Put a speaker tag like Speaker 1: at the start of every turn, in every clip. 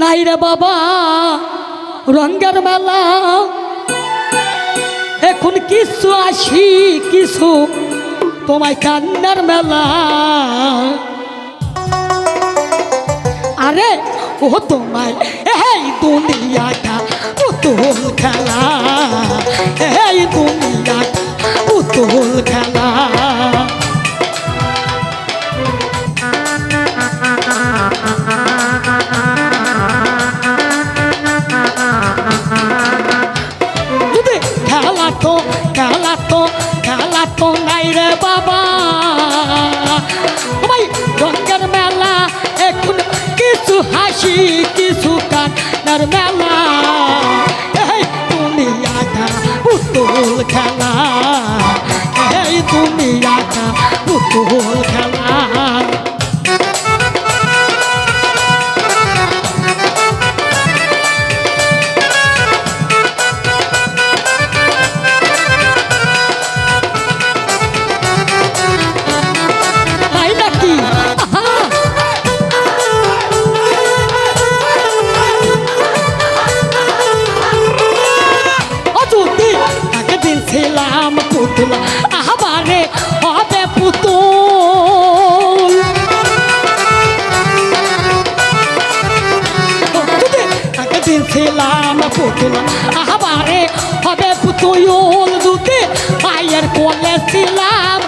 Speaker 1: নাই রে বাবা রঙ্গের মেলা। এখন কিছু আসি, কিছু তোমায় কান্নার মেলা। আরে, ও তোমায়, এই দুনিয়াটা পুতুল খেলা। এই দুনিয়াটা পুতুল খেলা মেলা পুতুল আহবারে হবে পুতুল। ও যদি একদিন ছিলাম পুতুল। আহবারে হবে পুতুল। দুতে পায়ের কোলে ছিলাম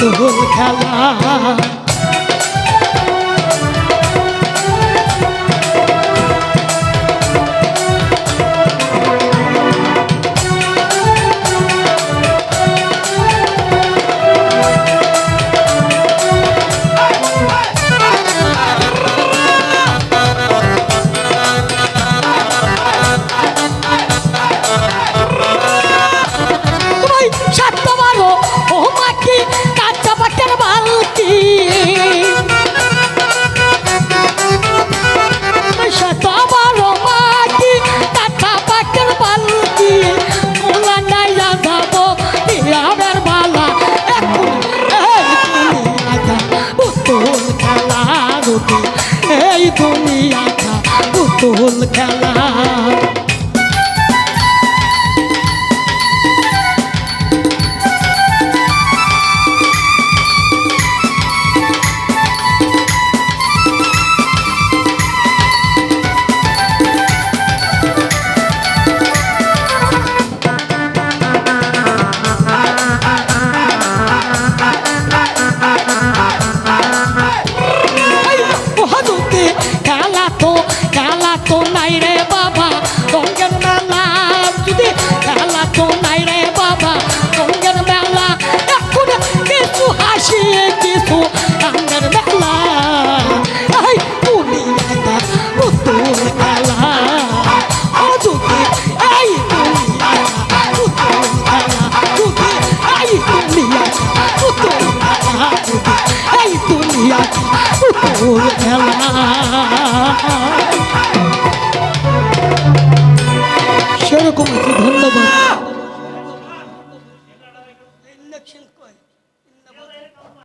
Speaker 1: পুতুল খেলা।